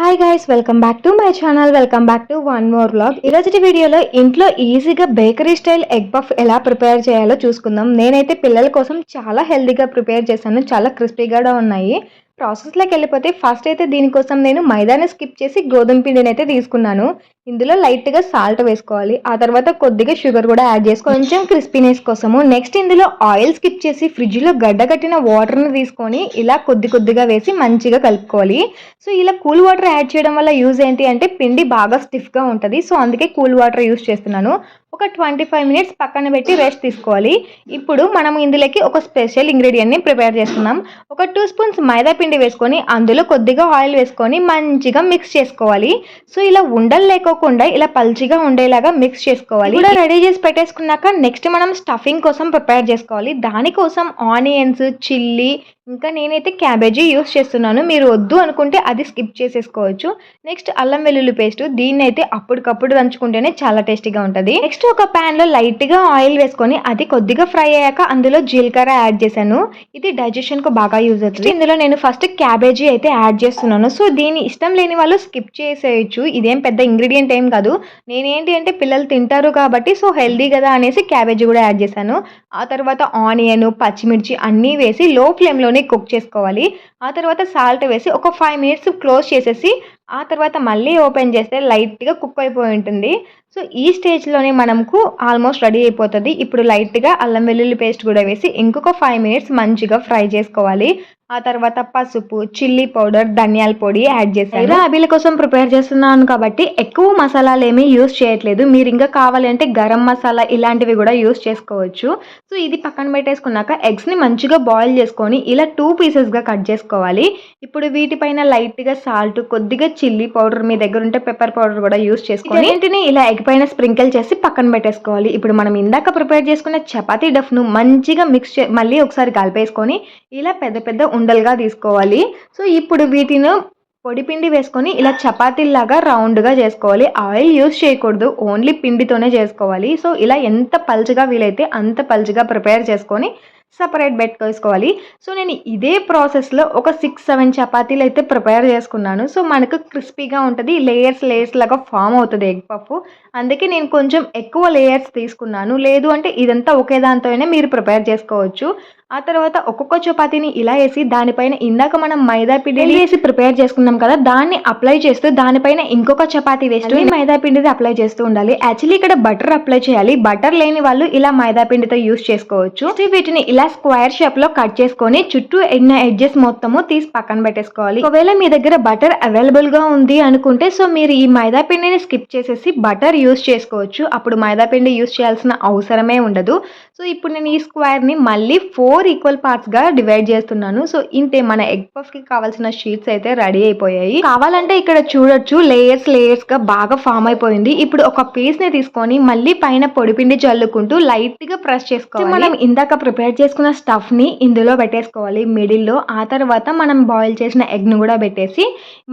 Hi guys welcome back to my channel welcome back to one more vlog ఈరోజు వీడియోలో ఇంట్లో ఈజీగా bakery style egg puff ఎలా prepare చేయాలో చూసుకుందాం. నేనైతే పిల్లల కోసం చాలా హెల్తీగా ప్రిపేర్ చేశాను. చాలా క్రిస్పీగా ఉన్నాయి. ప్రాసెస్లోకి వెళ్ళిపోతే ఫస్ట్ అయితే దీనికోసం నేను మైదాని స్కిప్ చేసి గోధుమ పిండిని అయితే తీసుకున్నాను. ఇందులో లైట్గా సాల్ట్ వేసుకోవాలి. ఆ తర్వాత కొద్దిగా షుగర్ కూడా యాడ్ చేసుకో కొంచెం క్రిస్పీనెస్ కోసము. నెక్స్ట్ ఇందులో ఆయిల్ స్కిప్ చేసి ఫ్రిడ్జ్లో గడ్డ కట్టిన వాటర్ని తీసుకొని ఇలా కొద్ది కొద్దిగా వేసి మంచిగా కలుపుకోవాలి. సో ఇలా కూల్ వాటర్ యాడ్ చేయడం వల్ల యూజ్ ఏంటి అంటే పిండి బాగా స్టిఫ్గా ఉంటుంది. సో అందుకే కూల్ వాటర్ యూజ్ చేస్తున్నాను. ఒక ట్వంటీ ఫైవ్ మినిట్స్ పక్కన పెట్టి రెస్ట్ తీసుకోవాలి. ఇప్పుడు మనం ఇందులోకి ఒక స్పెషల్ ఇంగ్రీడియంట్ని ప్రిపేర్ చేస్తున్నాం. ఒక టూ స్పూన్స్ మైదా పిండి వేసుకొని అందులో కొద్దిగా ఆయిల్ వేసుకొని మంచిగా మిక్స్ చేసుకోవాలి. సో ఇలా ఉండలు లేకోకుండా ఇలా పల్చిగా ఉండేలాగా మిక్స్ చేసుకోవాలి. ఇలా రెడీ చేసి పెట్టేసుకున్నాక నెక్స్ట్ మనం స్టఫింగ్ కోసం ప్రిపేర్ చేసుకోవాలి. దానికోసం ఆనియన్స్ చిల్లీ ఇంకా నేనైతే క్యాబేజీ యూస్ చేస్తున్నాను. మీరు వద్దు అనుకుంటే అది స్కిప్ చేసేసుకోవచ్చు. నెక్స్ట్ అల్లం వెల్లుల్లి పేస్ట్. దీన్ని అయితే అప్పటికప్పుడు దంచుకుంటేనే చాలా టేస్టీగా ఉంటుంది. నెక్స్ట్ ఒక ప్యాన్లో లైట్గా ఆయిల్ వేసుకొని అది కొద్దిగా ఫ్రై అయ్యాక అందులో జీలకర్ర యాడ్ చేశాను. ఇది డైజెషన్కు బాగా యూజ్ అవుతుంది. ఇందులో నేను ఫస్ట్ క్యాబేజీ అయితే యాడ్ చేస్తున్నాను. సో దీని ఇష్టం లేని వాళ్ళు స్కిప్ చేసేయచ్చు. ఇదేం పెద్ద ఇంగ్రీడియంట్ ఏం కాదు. నేనేంటి అంటే పిల్లలు తింటారు కాబట్టి సో హెల్దీ కదా అనేసి క్యాబేజీ కూడా యాడ్ చేశాను. ఆ తర్వాత ఆనియన్ పచ్చిమిర్చి అన్నీ వేసి లో ఫ్లేమ్లోనే కుక్ చేసుకోవాలి. ఆ తర్వాత సాల్ట్ వేసి ఒక ఫైవ్ మినిట్స్ క్లోజ్ చేసేసి ఆ తర్వాత మళ్ళీ ఓపెన్ చేస్తే లైట్గా కుక్ అయిపోయి ఉంటుంది. సో ఈ స్టేజ్లోనే మనకు ఆల్మోస్ట్ రెడీ అయిపోతుంది. ఇప్పుడు లైట్గా అల్లం వెల్లుల్లి పేస్ట్ కూడా వేసి ఇంకొక ఫైవ్ మినిట్స్ మంచిగా ఫ్రై చేసుకోవాలి. ఆ తర్వాత పసుపు చిల్లీ పౌడర్ ధనియాల పొడి యాడ్ చేశాను. అబీల కోసం ప్రిపేర్ చేస్తున్నాను కాబట్టి ఎక్కువ మసాలాలు ఏమీ యూస్ చేయట్లేదు. మీరు ఇంకా కావాలంటే గరం మసాలా ఇలాంటివి కూడా యూస్ చేసుకోవచ్చు. సో ఇది పక్కన పెట్టేసుకున్నాక ఎగ్స్ని మంచిగా బాయిల్ చేసుకొని ఇలా టూ పీసెస్గా కట్ చేసుకోవాలి. ఇప్పుడు వీటిపైన లైట్గా సాల్ట్ కొద్దిగా చిల్లీ పౌడర్ మీ దగ్గర ఉంటే పెప్పర్ పౌడర్ కూడా యూస్ చేసుకొని వీటిని ఇలా ఎగ్ పైన స్ప్రింకిల్ చేసి పక్కన పెట్టేసుకోవాలి. ఇప్పుడు మనం ఇందాక ప్రిపేర్ చేసుకున్న చపాతీ డఫ్ను మంచిగా మిక్స్ మళ్ళీ ఒకసారి కలిపేసుకొని ఇలా పెద్ద పెద్ద ఉండలుగా తీసుకోవాలి. సో ఇప్పుడు వీటిని పొడి పిండి వేసుకొని ఇలా చపాతీలాగా రౌండ్గా చేసుకోవాలి. ఆయిల్ యూస్ చేయకూడదు. ఓన్లీ పిండితోనే చేసుకోవాలి. సో ఇలా ఎంత పల్చగా వీలైతే అంత పల్చగా ప్రిపేర్ చేసుకొని సపరేట్ పెట్టుకోసుకోవాలి సో నేను ఇదే ప్రాసెస్లో ఒక సిక్స్ సెవెన్ చపాతీలు అయితే ప్రిపేర్ చేసుకున్నాను. సో మనకు క్రిస్పీగా ఉంటుంది. లేయర్స్ లేయర్స్ లాగా ఫామ్ అవుతుంది ఎగ్ పఫ్. అందుకే నేను కొంచెం ఎక్కువ లేయర్స్ తీసుకున్నాను. లేదు అంటే ఇదంతా ఒకే దాంతోనే మీరు ప్రిపేర్ చేసుకోవచ్చు. ఆ తర్వాత ఒక్కొక్క చపాతీని ఇలా వేసి దానిపైన ఇందాక మనం మైదా పిండి వేసి ప్రిపేర్ చేసుకున్నాం కదా దాన్ని అప్లై చేస్తూ దానిపైన ఇంకొక చపాతీ వేస్తూ మైదా పిండిది అప్లై చేస్తూ ఉండాలి. యాక్చువల్లీ ఇక్కడ బటర్ అప్లై చేయాలి. బటర్ లేని వాళ్ళు ఇలా మైదా పిండితో యూస్ చేసుకోవచ్చు. వీటిని ఇలా స్క్వేర్ షేప్లో కట్ చేసుకొని చుట్టూ ఎన్న ఎడ్జెస్ మొత్తము తీసి పక్కన పెట్టేసుకోవాలి. ఒకవేళ మీ దగ్గర బటర్ అవైలబుల్గా ఉంది అనుకుంటే సో మీరు ఈ మైదా పిండిని స్కిప్ చేసేసి బటర్ యూస్ చేసుకోవచ్చు. అప్పుడు మైదా పిండి యూస్ చేయాల్సిన అవసరమే ఉండదు. సో ఇప్పుడు నేను ఈ స్క్వేర్ని మళ్ళీ ఫోర్ ఫోర్ ఈక్వల్ పార్ట్స్గా డివైడ్ చేస్తున్నాను. సో ఇంతే మన ఎగ్ పఫ్కి కావాల్సిన షీట్స్ అయితే రెడీ అయిపోయాయి. కావాలంటే ఇక్కడ చూడొచ్చు లేయర్స్ లేయర్స్గా బాగా ఫామ్ అయిపోయింది. ఇప్పుడు ఒక పీస్ని తీసుకొని మళ్ళీ పైన పొడిపిండి చల్లుకుంటూ లైట్గా ప్రెస్ చేసుకోవాలి. మనం ఇందాక ప్రిపేర్ చేసుకున్న స్టఫ్ని ఇందులో పెట్టేసుకోవాలి. మిడిల్లో. ఆ తర్వాత మనం బాయిల్ చేసిన ఎగ్ను కూడా పెట్టేసి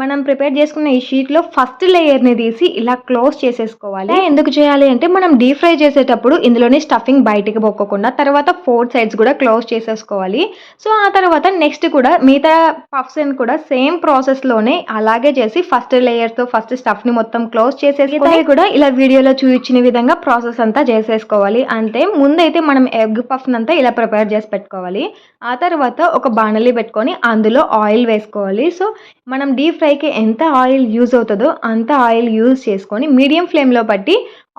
మనం ప్రిపేర్ చేసుకున్న ఈ షీట్లో ఫస్ట్ లేయర్ని తీసి ఇలా క్లోజ్ చేసేసుకోవాలి. ఎందుకు చేయాలి అంటే మనం డీప్ ఫ్రై చేసేటప్పుడు ఇందులోని స్టఫింగ్ బయటికి పోకుండా తర్వాత ఫోర్ సైడ్స్ కూడా క్లోజ్ చేసేసుకోవాలి. సో ఆ తర్వాత నెక్స్ట్ కూడా మిగతా పఫ్స్ కూడా సేమ్ ప్రాసెస్లోనే అలాగే చేసి ఫస్ట్ లేయర్తో ఫస్ట్ స్టఫ్ని మొత్తం క్లోజ్ చేసేసి కూడా ఇలా వీడియోలో చూపించిన విధంగా ప్రాసెస్ అంతా చేసేసుకోవాలి. అంతే ముందైతే మనం ఎగ్ పఫ్ అంతా ఇలా ప్రిపేర్ చేసి పెట్టుకోవాలి. ఆ తర్వాత ఒక బాణలి పెట్టుకొని అందులో ఆయిల్ వేసుకోవాలి. సో మనం డీప్ ఫ్రైకి ఎంత ఆయిల్ యూజ్ అవుతుందో అంత ఆయిల్ యూజ్ చేసుకొని మీడియం ఫ్లేమ్లో పట్టి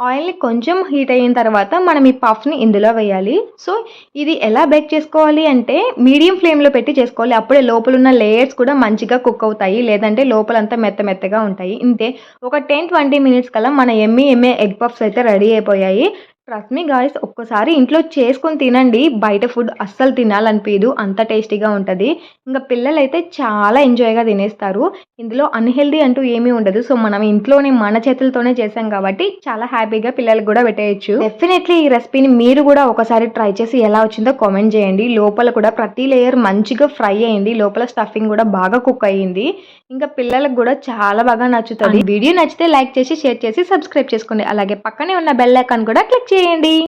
ఆయిల్ని కొంచెం హీట్ అయిన తర్వాత మనం ఈ పఫ్ని ఇందులో వేయాలి. సో ఇది ఎలా బేక్ చేసుకోవాలి అంటే మీడియం ఫ్లేమ్లో పెట్టి చేసుకోవాలి. అప్పుడే లోపల ఉన్న లేయర్స్ కూడా మంచిగా కుక్ అవుతాయి. లేదంటే లోపలంతా మెత్త మెత్తగా ఉంటాయి. ఇంతే. ఒక టెన్ ట్వంటీ మినిట్స్ కల్లా మన ఎమ్మి ఎమ్మె ఎగ్ పఫ్స్ అయితే రెడీ అయిపోయాయి. ట్రస్ట్ మీ గాయస్ ఒక్కసారి ఇంట్లో చేసుకొని తినండి. బయట ఫుడ్ అస్సలు తినాలనిపించదు అంత టేస్టీగా ఉంటుంది. ఇంకా పిల్లలు అయితే చాలా ఎంజాయ్గా తినేస్తారు. ఇందులో అన్హెల్దీ అంటూ ఏమీ ఉండదు. సో మనం ఇంట్లోనే మన చేతులతోనే చేసాం కాబట్టి చాలా హ్యాపీగా పిల్లలకు కూడా పెట్టేయచ్చు. డెఫినెట్లీ ఈ రెసిపీని మీరు కూడా ఒకసారి ట్రై చేసి ఎలా వచ్చిందో కామెంట్ చేయండి. లోపల కూడా ప్రతి లేయర్ మంచిగా ఫ్రై అయింది. లోపల స్టఫింగ్ కూడా బాగా కుక్ అయ్యింది ఇంకా పిల్లలకు కూడా చాలా బాగా నచ్చుతుంది. వీడియో నచ్చితే లైక్ చేసి షేర్ చేసి సబ్స్క్రైబ్ చేసుకోండి. అలాగే పక్కనే ఉన్న బెల్ ఐకాన్ కూడా క్లిక్ చేయండి.